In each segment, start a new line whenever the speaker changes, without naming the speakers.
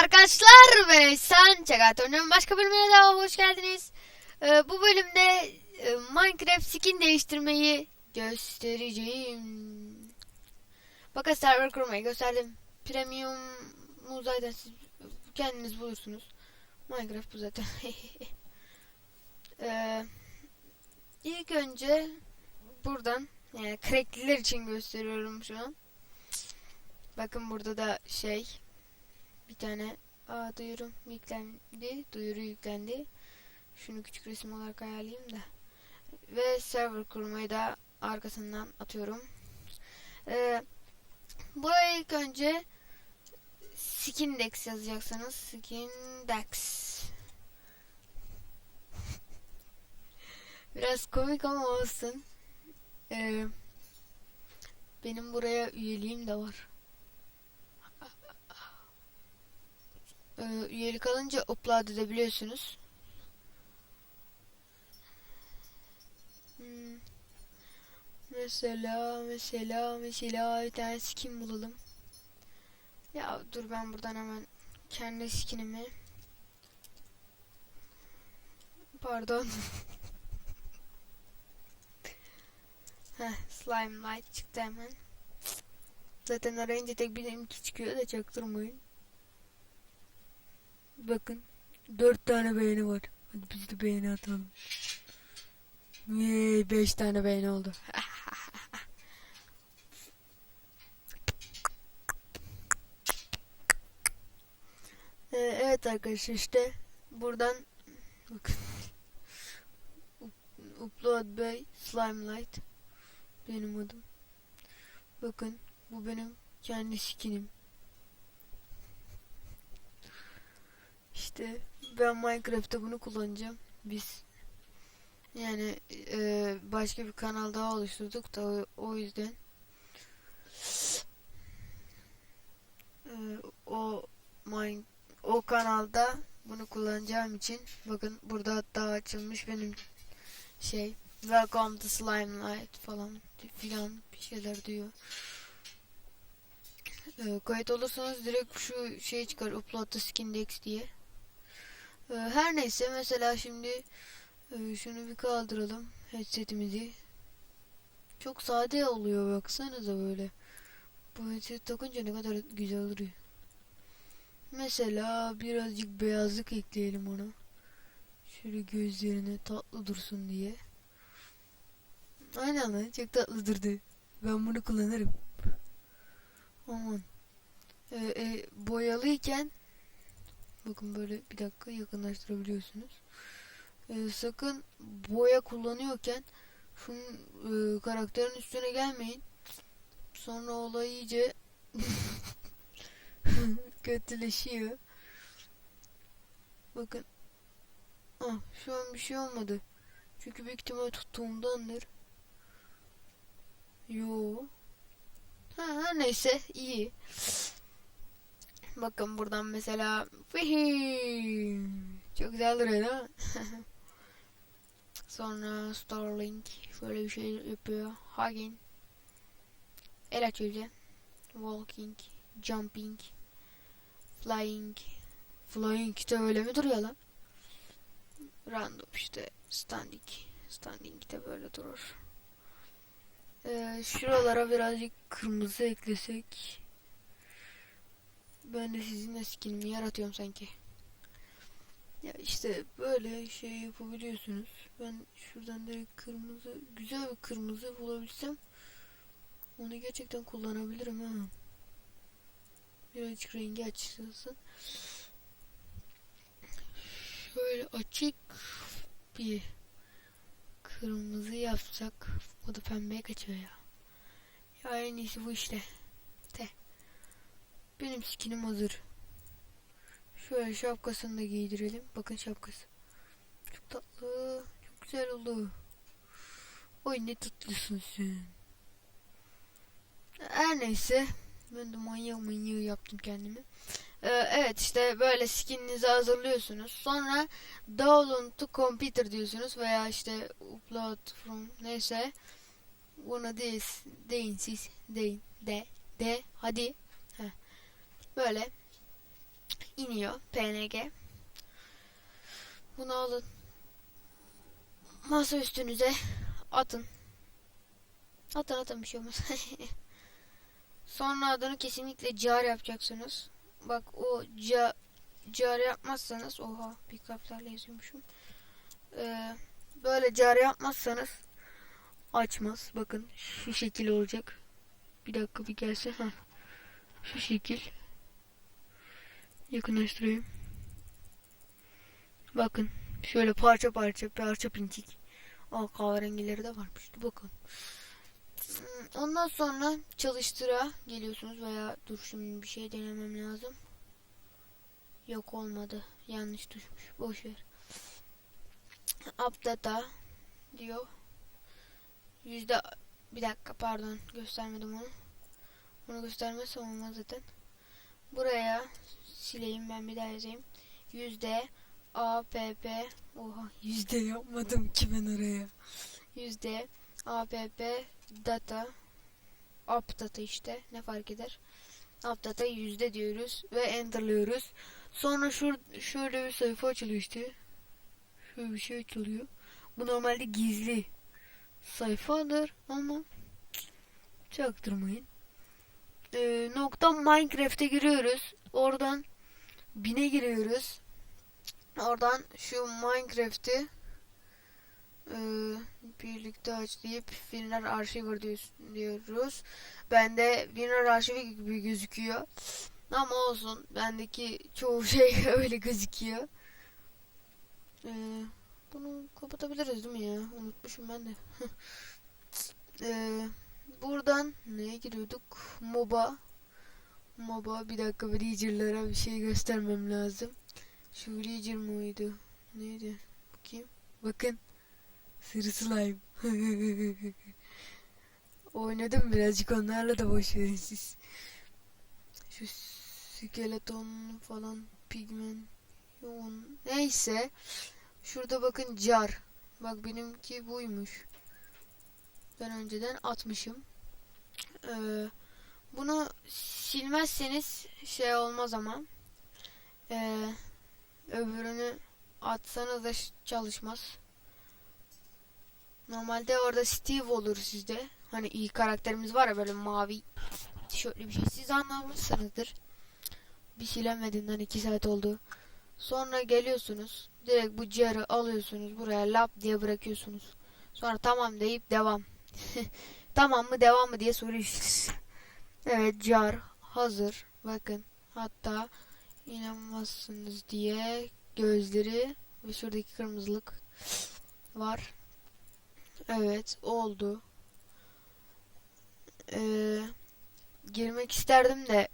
arkadaşlar ve sen Çakat Oyunun başka bölümüne daha hoş geldiniz. Ee, bu bölümde e, Minecraft skin değiştirmeyi göstereceğim. Bakın server kurmayı gösterdim. Premium'u zaten siz kendiniz bulursunuz. Minecraft bu zaten. ee, ilk önce buradan yani crackliler için gösteriyorum şu an. Bakın burada da şey bir tane aa, duyuru yüklendi. Duyuru yüklendi. Şunu küçük resim olarak ayarlayayım da. Ve server kurmayı da arkasından atıyorum. Ee, buraya ilk önce Skindex yazacaksınız. Skindex. Biraz komik ama olsun. Ee, benim buraya üyeliğim de var. Ee, üyelik alınca upload edebiliyorsunuz. Hmm. Mesela mesela mesela bir tane skin bulalım. Ya dur ben buradan hemen kendi skinimi Pardon. Heh, slime light çıktı hemen. Zaten arayınca tek benimki çıkıyor da çaktırmayın. Bakın. Dört tane beğeni var. Hadi biz de beğeni atalım. Yay, beş tane beğeni oldu. Ee, evet arkadaşlar işte buradan bakın Up- Upload Bey Slime Light benim adım. Bakın bu benim kendi skinim. İşte ben Minecraft'ta bunu kullanacağım. Biz yani e, başka bir kanal daha oluşturduk da o, o yüzden e, o mine, o kanalda bunu kullanacağım için bakın burada hatta açılmış benim şey Welcome to Slime Light falan filan bir şeyler diyor. E, kayıt olursanız direkt şu şey çıkar Upload to Skindex diye. Ee, Her neyse mesela şimdi e, şunu bir kaldıralım headsetimizi. Çok sade oluyor baksanıza böyle. Bu headset takınca ne kadar güzel duruyor. Mesela birazcık beyazlık ekleyelim ona. Şöyle gözlerine tatlı dursun diye. Aynen lan çok tatlı durdu. Ben bunu kullanırım. Aman. Ee, e, boyalıyken Bakın böyle bir dakika yakınlaştırabiliyorsunuz. Ee, sakın boya kullanıyorken şunun e, karakterin üstüne gelmeyin. Sonra olay iyice kötüleşiyor. Bakın. Ah, şu an bir şey olmadı. Çünkü büyük ihtimal tuttuğumdandır. Yo. Ha, her neyse iyi. Bakın buradan mesela çok güzel duruyor değil mi? Sonra Starlink şöyle bir şey yapıyor. Hugging. El açıyor Walking. Jumping. Flying. Flying de öyle mi duruyor lan? Random işte. Standing. Standing de böyle durur. Ee, şuralara birazcık kırmızı eklesek. Ben de sizinle skinimi yaratıyorum sanki. Ya işte böyle şey yapabiliyorsunuz. Ben şuradan direkt kırmızı, güzel bir kırmızı bulabilsem onu gerçekten kullanabilirim ha. Birazcık rengi açılsın. Şöyle açık bir kırmızı yapsak o da pembeye kaçıyor ya. Ya en iyisi bu işte. Benim skinim hazır. Şöyle şapkasını da giydirelim. Bakın şapkası. Çok tatlı. Çok güzel oldu. Oy ne tatlısın sen. Her neyse. Ben de manyak manyak yaptım kendimi. Ee, evet işte böyle skininizi hazırlıyorsunuz. Sonra download to computer diyorsunuz veya işte upload from neyse. Buna deyin, deyin siz deyin de de hadi Böyle iniyor PNG. Bunu alın. Masa üstünüze atın. Atın atın bir şey olmaz. Sonra adını kesinlikle car yapacaksınız. Bak o ca, car yapmazsanız oha bir kapsarla yazıyormuşum. Ee, böyle car yapmazsanız açmaz. Bakın şu şekil olacak. Bir dakika bir gelse. Heh. Şu şekil. Yakınlaştırayım. Bakın. Şöyle parça parça parça pinçik. Aa kahverengileri de varmış. Hmm, Ondan sonra çalıştıra geliyorsunuz veya dur şimdi bir şey denemem lazım. Yok olmadı. Yanlış düşmüş. Boş ver. Updata diyor. Yüzde bir dakika pardon göstermedim onu. Onu göstermezsem olmaz zaten. Buraya sileyim ben bir daha yazayım. Yüzde APP Oha yüzde yapmadım ki ben oraya. Yüzde APP data up data işte ne fark eder. Up data yüzde diyoruz ve enterlıyoruz. Sonra şur şöyle bir sayfa açılıyor işte. Şöyle bir şey açılıyor. Bu normalde gizli sayfadır ama çaktırmayın. Ee, nokta Minecraft'e giriyoruz. Oradan bine giriyoruz. Oradan şu Minecraft'i e, birlikte aç deyip Winrar Archiver diyoruz. Bende Winrar Archive gibi gözüküyor. Ama olsun. Bendeki çoğu şey öyle gözüküyor. Ee, bunu kapatabiliriz değil mi ya? Unutmuşum ben de. Ee, buradan neye giriyorduk? MOBA. MOBA bir dakika Villager'lara bir şey göstermem lazım. Şu Villager mıydı? Neydi? Bakayım. Bakın. Sırı slime. Oynadım birazcık onlarla da boş verin siz. Şu skeleton falan pigmen yoğun. Neyse. Şurada bakın car. Bak benimki buymuş. Ben önceden atmışım. Ee, bunu silmezseniz şey olmaz ama. Ee, öbürünü atsanız da çalışmaz. Normalde orada Steve olur sizde. Hani iyi karakterimiz var ya böyle mavi tişörtlü bir şey. Siz anlamışsınızdır. Bir silemediğinden 2 saat oldu. Sonra geliyorsunuz. Direkt bu carı alıyorsunuz. Buraya lap diye bırakıyorsunuz. Sonra tamam deyip devam. tamam mı devam mı diye soruyorsunuz. Evet car hazır. Bakın hatta inanmazsınız diye gözleri ve şuradaki kırmızılık var. Evet oldu. Ee, girmek isterdim de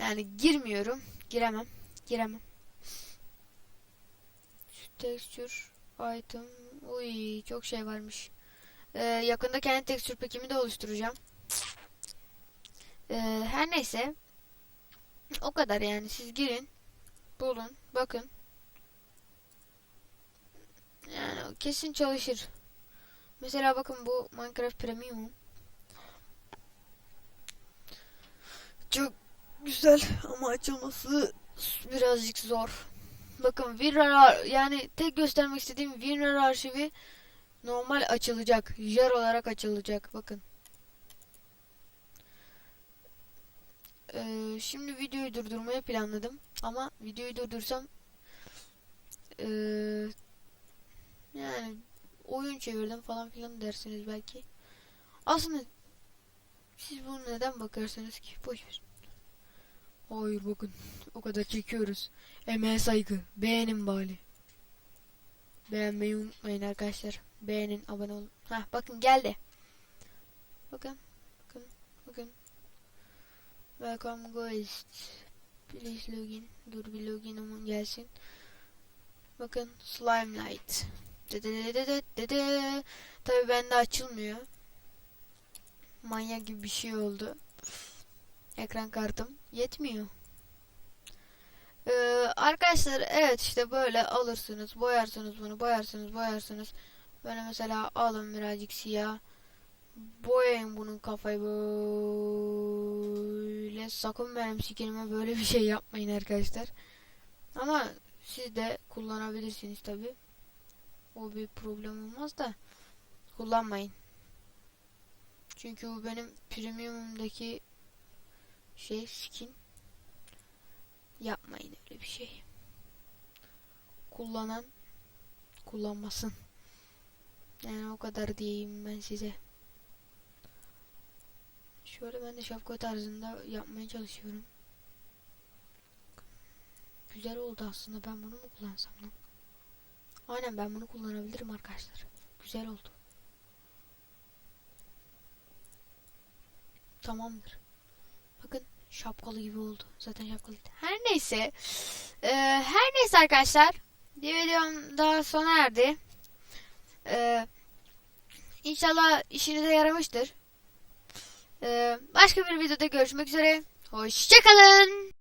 yani girmiyorum. Giremem. Giremem. Şu texture item. Uy çok şey varmış. Ee, yakında kendi texture pack'imi de oluşturacağım. Ee, her neyse. O kadar yani. Siz girin. Bulun. Bakın. Yani kesin çalışır. Mesela bakın bu Minecraft Premium. Çok güzel ama açılması birazcık zor. Bakın WinRAR yani tek göstermek istediğim WinRAR arşivi normal açılacak. Jar olarak açılacak. Bakın. Ee, şimdi videoyu durdurmayı planladım. Ama videoyu durdursam ee, yani oyun çevirdim falan filan dersiniz belki. Aslında siz bunu neden bakarsanız ki boş ver. Hayır bakın o kadar çekiyoruz. Emeğe saygı. Beğenin bari. Beğenmeyi unutmayın arkadaşlar. Beğenin, abone olun. Hah bakın geldi. Bakın. Bakın. Bakın. Welcome guys. Please login. Dur bir login'im gelsin. Bakın Slime Light. Tabi bende açılmıyor. Manyak gibi bir şey oldu. Ekran kartım yetmiyor. Ee, arkadaşlar evet işte böyle alırsınız. Boyarsınız bunu. Boyarsınız boyarsınız. Böyle mesela alın birazcık siyah. Boyayın bunun kafayı böyle. Öyle sakın benim skinime böyle bir şey yapmayın arkadaşlar. Ama siz de kullanabilirsiniz tabi. O bir problem olmaz da kullanmayın. Çünkü bu benim premium'daki şey skin. Yapmayın öyle bir şey. Kullanan kullanmasın. Yani o kadar diyeyim ben size. Şöyle ben de şapka tarzında yapmaya çalışıyorum. Güzel oldu aslında. Ben bunu mu kullansam lan? Aynen ben bunu kullanabilirim arkadaşlar. Güzel oldu. Tamamdır. Bakın şapkalı gibi oldu. Zaten şapkalıydı. Her neyse. Ee, her neyse arkadaşlar. Bir videom daha sona erdi. Ee, inşallah işinize yaramıştır. Ee, başka bir videoda görüşmek üzere. Hoşçakalın.